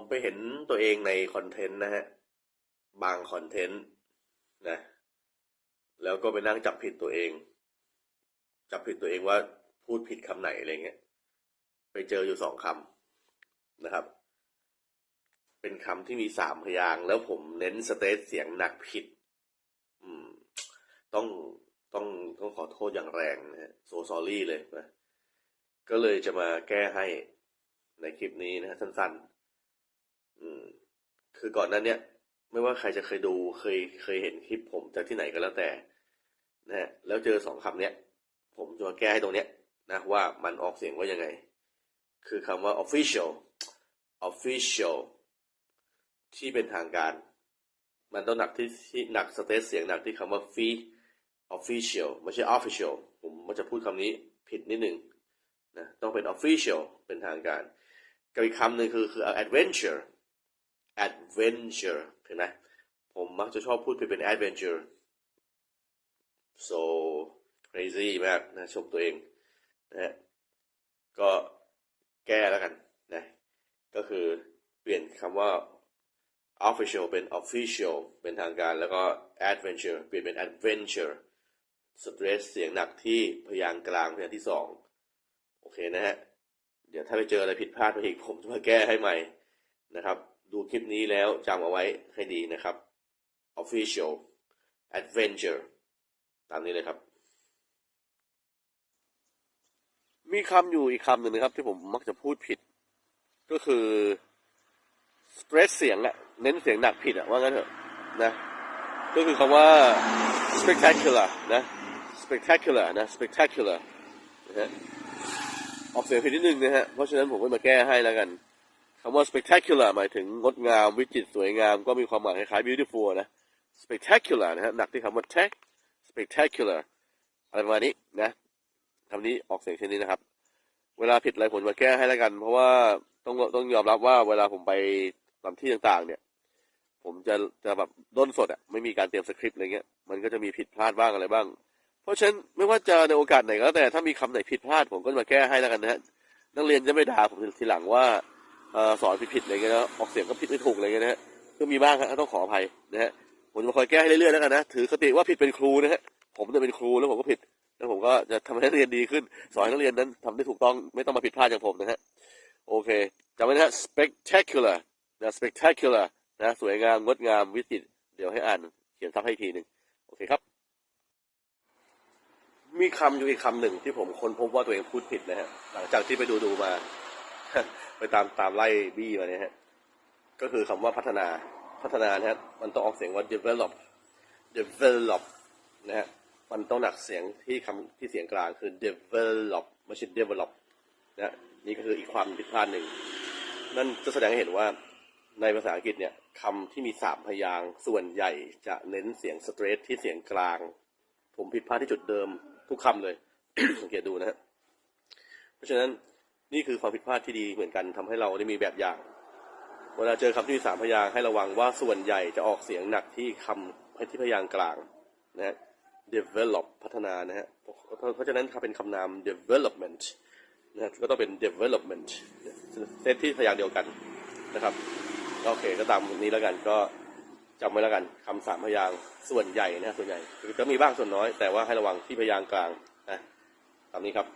ผมไปเห็นตัวเองในคอนเทนต์นะฮะ บางคอนเทนต์นะ แล้วก็ไปนั่งจับผิดตัวเอง จับผิดตัวเองว่าพูดผิดคำไหนอะไรเงี้ย ไปเจออยู่สองคำนะครับ เป็นคำที่มีสามพยางแล้วผมเน้นสเตทเสียงหนักผิด อืม ต้องต้องต้องขอโทษอย่างแรงนะฮะโซซอรี่เลยนะก็เลยจะมาแก้ให้ในคลิปนี้นะฮะสั้นๆ อืม คือก่อนหนั้นเนี้ยไม่ว่าใครจะเคยดูเคยเคยเห็นคลิปผมจากที่ไหนก็แล้วแต่ นะฮะแล้วเจอสองคำเนี้ย ผมจะมาแก้ให้ตรงเนี้ยนะว่ามันออกเสียงว่ายังไง คือคำว่า official official ที่เป็นทางการ มันต้องหนักที่ที่หนักสเตทเสียงหนักที่คำว่า fee official ไม่ใช่ official ผมมันจะพูดคำนี้ผิดนิดนึงนะต้องเป็น official เป็นทางการ กับอีกคำหนึ่งคือคือ adventure adventure เห็นไหมผมมักจะชอบพูดไปเป็น adventure so crazy มากนะชมตัวเองนะฮะก็แก้แล้วกันนะก็คือเปลี่ยนคำว่า official เป็น official เป็นทางการแล้วก็ adventure เปลี่ยนเป็น adventure สเตรสเสียงหนักที่พยางค์กลางพยางค์ที่สองโอเคนะฮะ เดี๋ยวถ้าไปเจออะไรผิดพลาดไปอีกผมจะมาแก้ให้ใหม่นะครับ ดูคลิปนี้แล้วจำเอาไว้ให้ดีนะครับ official adventure ตามนี้เลยครับ มีคำอยู่อีกคำหนึ่งนะครับ ที่ผมมักจะพูดผิด ก็คือ stress เสียงอะเน้นเสียงหนักผิดอะว่างั้นเถอะนะ ก็คือคำว่า spectacular นะ spectacular นะ spectacular นะฮะออกเสียงผิดนิดนึงนะฮะ เพราะฉะนั้นผมก็มาแก้ให้แล้วกัน คำว่า spectacular หมายถึงงดงามวิจิตรสวยงามก็มีความหมายคล้ายๆ beautiful นะ spectacular นะฮะหนักที่คำว่า tech spectacular อะไรประมาณนี้นะคำนี้ออกเสียงเช่นนี้นะครับ เวลาผิดอะไรผมมาแก้ให้แล้วกัน เพราะว่าต้องต้องยอมรับว่าเวลาผมไปตามที่ต่างๆ เนี่ย ผมจะจะแบบด้นสดอะไม่มีการเตรียมสคริปต์อะไรเงี้ยมันก็จะมีผิดพลาดบ้างอะไรบ้าง เพราะฉะนั้นไม่ว่าจะในโอกาสไหนก็แล้วแต่ถ้ามีคำไหนผิดพลาดผมก็จะมาแก้ให้แล้วกันนะฮะนักเรียนจะไม่ด่าผมทีหลังว่า สอนผิดๆอะไรเงี้ยนะออกเสียงก็ผิดไม่ถูกอะไรเงี้ยนะฮะก็มีบ้างครับต้องขออภัยนะฮะผมจะมาคอยแก้ให้เรื่อยๆแล้วกันนะถือคติว่าผิดเป็นครูนะฮะผมจะเป็นครูแล้วผมก็ผิดแล้วผมก็จะทำให้นักเรียนดีขึ้น สอนให้นักเรียนนั้นทำได้ถูกต้องไม่ต้องมาผิดพลาดอย่างผมนะฮะโอเคจำไว้นะฮะ spectacular นะ spectacular นะสวยงามงดงามวิจิตรเดี๋ยวให้อ่านเขียนซับให้ทีหนึ่งโอเคครับ มีคำอยู่อีกคำหนึ่งที่ผมค้นพบว่าตัวเองพูดผิดนะฮะหลังจากที่ไปดูดูๆมา ไปตามตามไล่บี้มาเนี่ยฮะ ก็คือคำว่าพัฒนาพัฒนานะฮะมันต้องออกเสียงว่า develop develop นะฮะมันต้องหนักเสียงที่คำที่เสียงกลางคือ develop ไม่ใช่ develop นะฮะนี่ก็คืออีกความผิดพลาดหนึ่ง นั่นจะแสดงให้เห็นว่าในภาษาอังกฤษเนี่ยคำที่มีสามพยางส่วนใหญ่จะเน้นเสียงสเตรทที่เสียงกลาง ผมผิดพลาดที่จุดเดิมทุกคำเลยสังเกตดูนะฮะเพราะฉะนั้น นี่คือความผิดพลาดที่ดีเหมือนกันทำให้เราได้มีแบบอย่าง เวลาเจอคำที่มีสามพยางให้ระวังว่าส่วนใหญ่จะออกเสียงหนักที่คำที่พยางกลางนะฮะ develop พัฒนานะฮะเพราะฉะนั้นถ้าเป็นคำนาม development นะก็ต้องเป็น development เซตที่พยางเดียวกันนะครับโอเคก็ตามนี้แล้วกันก็จำไว้แล้วกันคำสามพยางส่วนใหญ่นะส่วนใหญ่คือก็มีบ้างส่วนน้อยแต่ว่าให้ระวังที่พยางกลางนะตามนี้ครับ